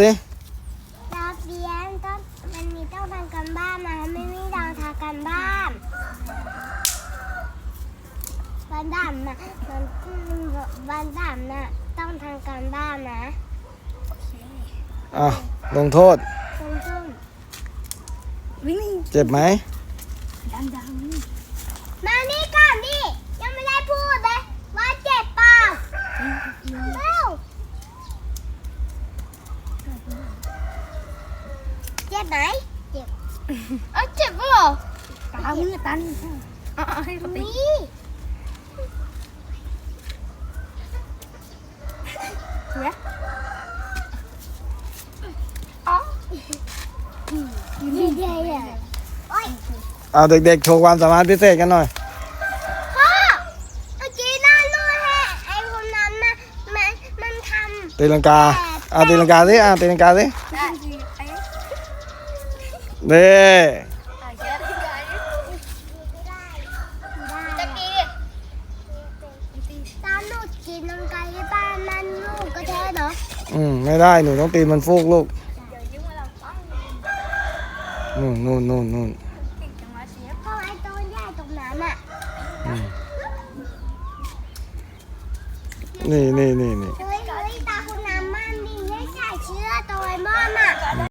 สิดาวเรียนต้องมันมีต้องทำกันบ้านนะไม่มีดาวทำกันบ้านวันดำนะมันวันดำนะต้องทำกันบ้านนะอะลงโทษส้มส้มวิ่งเจ็บไหมดังดัง มานี่ก่อนดิยังไม่ได้พูดเลยว่าเจ็บเปล่าเร็วเจ็บ ไหมเจ็บเอ้ยเจ็บปะเหรอตามือตันอะให้เขาตีนี่เนี่ยอ๋อดีใจอะโอ้ยเอาเด็กๆโชว์ความสามารถพิเศษกันหน่อยพ่อเมื่อกี้น่ารู้แฮะไอ้คนนั้นน่ะมันมันทำตีลังกาอะตีลังกาสิอะตีลังกาสิ ได้ไอ้เด้ไอ้แค่ได้ไงได้จะได้ตีตามหนูกินน้ำไก่ที่บ้านนั่นลูกก็แท้เนาะอืมไม่ได้หนูต้องตีมันฟูกลูกเดี๋ยวยืมมาเราปั้งนู่นนู่นนู่นนู่นเก่งจังวะเชฟเพราะไอ้ตัวใหญ่ตรงนั้นอะอืมนี่นี่นี่นี่ตัว